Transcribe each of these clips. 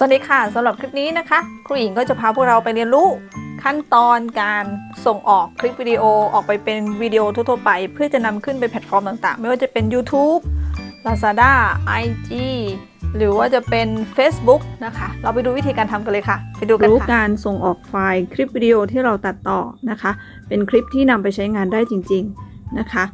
สวัสดีค่ะสำหรับคลิปนี้นะคะ ครูหญิงก็จะพาพวกเราไปเรียนรู้ขั้นตอนการส่งออกคลิปวิดีโอออกไปเป็นวิดีโอทั่วๆไป เพื่อจะนำขึ้นไปแพลตฟอร์มต่างๆ ไม่ว่าจะเป็น YouTube Lazada IG หรือว่าจะเป็น Facebook นะคะ เราไปดูวิธีการทำกันเลยค่ะ ไปดูกันค่ะรู้การส่งออกไฟล์คลิปวิดีโอที่เราตัดต่อนะคะ เป็นคลิปที่นำไปใช้งานได้จริง ๆนะคะ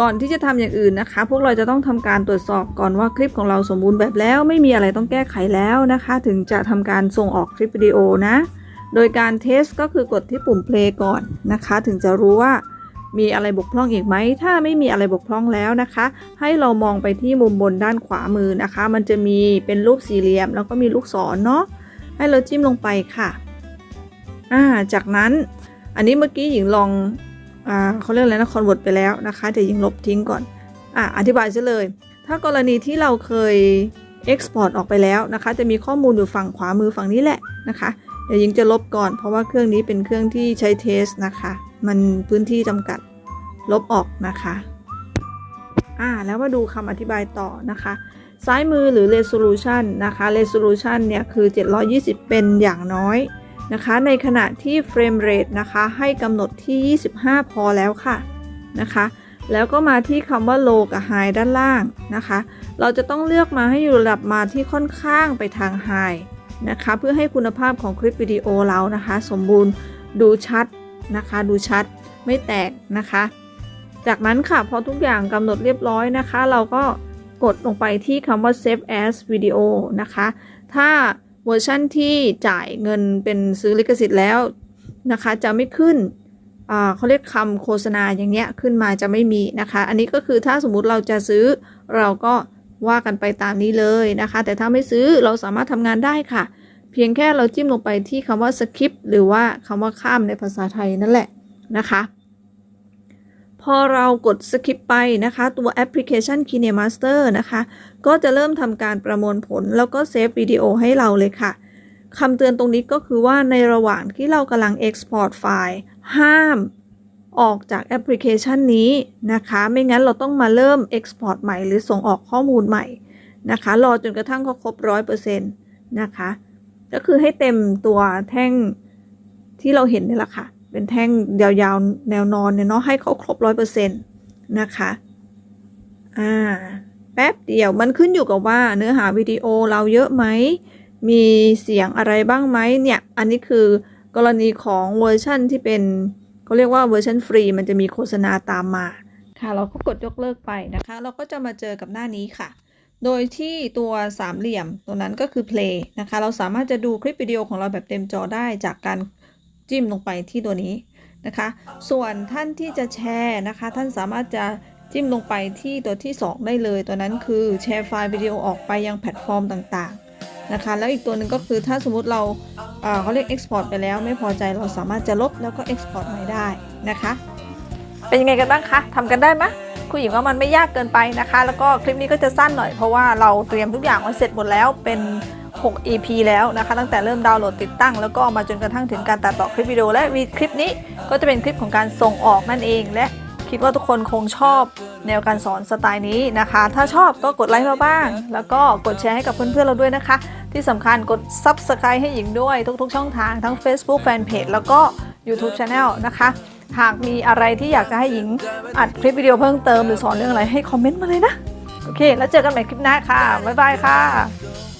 ก่อนที่จะทำอย่างอื่นนะคะ พวกเราจะต้องทำการตรวจสอบก่อนว่าคลิปของเราสมบูรณ์แบบแล้วไม่มีอะไรต้องแก้ไขแล้วนะคะ ถึงจะทำการส่งออกคลิปวิดีโอนะ โดยการเทสก็คือกดที่ปุ่ม play ก่อนนะคะ ถึงจะรู้ว่ามีอะไรบกพร่องอีกไหม ถ้าไม่มีอะไรบกพร่องแล้วนะคะ ให้เรามองไปที่มุมบนด้านขวามือนะคะ มันจะมีเป็นรูปสี่เหลี่ยม แล้วก็มีลูกศรเนาะ ให้เราจิ้มลงไปค่ะ อ่า จากนั้น อันนี้เมื่อกี้หญิงลอง เขาเรียกอะไรนะคอนเวิร์ตไปแล้วนะคะเดี๋ยวหญิงลบทิ้งก่อนอ่าอธิบายซะเลย ถ้ากรณีที่เราเคย Export ออกไปแล้วนะคะ จะมีข้อมูลอยู่ฝั่งขวามือฝั่งนี้แหละนะคะเดี๋ยวหญิงจะลบก่อน เพราะว่าเครื่องนี้เป็นเครื่องที่ใช้เทสนะคะ มันพื้นที่จำกัดลบออกนะคะอ่าแล้วมาดูคำอธิบายต่อนะคะ ซ้ายมือหรือ resolution นะคะ resolution เนี่ยคือ 720 เป็นอย่างน้อย นะคะ ในขณะที่ frame rate นะคะ ให้กำหนดที่ 25 พอแล้วค่ะนะคะ แล้วก็มาที่คำว่า low กับ high ด้านล่างนะคะ เราจะต้องเลือกมาให้อยู่ระดับมาที่ค่อนข้างไปทาง high นะคะ เพื่อให้คุณภาพของคลิปวิดีโอเรานะคะ สมบูรณ์ดูชัดนะคะ ดูชัดไม่แตกนะคะ จากนั้นค่ะ พอทุกอย่างกำหนดเรียบร้อยนะคะ เราก็กดลงไปที่คำว่า save as video นะคะ ถ้า เวอร์ชั่นที่จ่ายเงินเป็นซื้อลิขสิทธิ์แล้วนะคะ จะไม่ขึ้นเขาเรียกคำโฆษณาอย่างเงี้ยขึ้นมาจะไม่มีนะคะ อันนี้ก็คือถ้าสมมุติเราจะซื้อเราก็ว่ากันไปตามนี้เลยนะคะ แต่ถ้าไม่ซื้อเราสามารถทำงานได้ค่ะ เพียงแค่เราจิ้มลงไปที่คำว่า skip หรือว่าคำว่าข้ามในภาษาไทยนั่นแหละนะคะ พอเรากด skip ไปนะคะ ตัวแอปพลิเคชัน KineMaster นะคะ ก็จะเริ่มทำการประมวลผล แล้วก็เซฟวิดีโอให้เราเลยค่ะคำเตือนตรงนี้ก็คือว่าในระหว่างที่เรากำลัง Export ไฟล์ห้ามออกจากแอปพลิเคชันนี้นะคะ ไม่งั้นเราต้องมาเริ่ม Export ใหม่หรือส่งออกข้อมูลใหม่นะคะ รอจนกระทั่งเขาครบ 100%นะคะ ก็คือให้เต็มตัวแท่งที่เราเห็นนี่แหละค่ะ เป็นแท่งยาวๆ แนวนอนเนี่ยเนาะให้เขาครบร้อยเปอร์เซ็นต์นะคะ อ่า แป๊บเดียวมันขึ้นอยู่กับว่าเนื้อหาวิดีโอเราเยอะไหม มีเสียงอะไรบ้างไหมเนี่ย อันนี้คือกรณีของเวอร์ชันที่เป็นเขาเรียกว่าเวอร์ชันฟรีมันจะมีโฆษณาตามมา ค่ะ เราก็กดยกเลิกไปนะคะ เราก็จะมาเจอกับหน้านี้ค่ะ โดยที่ตัวสามเหลี่ยมตัวนั้นก็คือ play นะคะ เราสามารถจะดูคลิปวิดีโอของเราแบบเต็มจอได้จากการ จิ้มลงไปที่ตัวนี้นะคะ ส่วนท่านที่จะแชร์นะคะ ท่านสามารถจะจิ้มลงไปที่ตัวที่ 2 ได้เลย ตัวนั้นคือแชร์ไฟล์วิดีโอออกไปยังแพลตฟอร์มต่างๆนะคะ แล้วอีกตัวหนึ่งก็คือถ้าสมมุติเราเขาเรียก Export ไปแล้ว ไม่พอใจเราสามารถจะลบแล้วก็ Export ใหม่ได้นะคะ เป็นยังไงกันบ้างคะทำกันได้ไหมครูหญิงว่ามันไม่ยากเกินไปนะคะ แล้วก็คลิปนี้ก็จะสั้นหน่อยเพราะว่าเราเตรียมทุกอย่างไว้เสร็จหมดแล้วเป็น 6 EP แล้วนะคะ ตั้งแต่เริ่มดาวน์โหลดติดตั้ง แล้วก็มาจนกระทั่งถึงการตัดต่อคลิปวิดีโอและวีคลิปนี้ก็จะเป็นคลิปของการส่งออกนั่นเองและคิดว่าทุกคนคงชอบแนวการสอนสไตล์นี้นะคะ ถ้าชอบก็กดไลค์มาบ้าง แล้วก็กดแชร์ให้กับเพื่อนๆเราด้วยนะคะ ที่สำคัญกด Subscribe ให้หญิงด้วยทุกๆ ช่องทางทั้ง Facebook Fanpage แล้วก็ YouTube Channel นะคะ หากมีอะไรที่อยากจะให้หญิงอัดคลิปวิดีโอเพิ่มเติมหรือสอนเรื่องอะไรให้คอมเมนต์มาเลยนะ โอเค แล้วเจอกันใหม่คลิปหน้าค่ะ บ๊ายบายค่ะ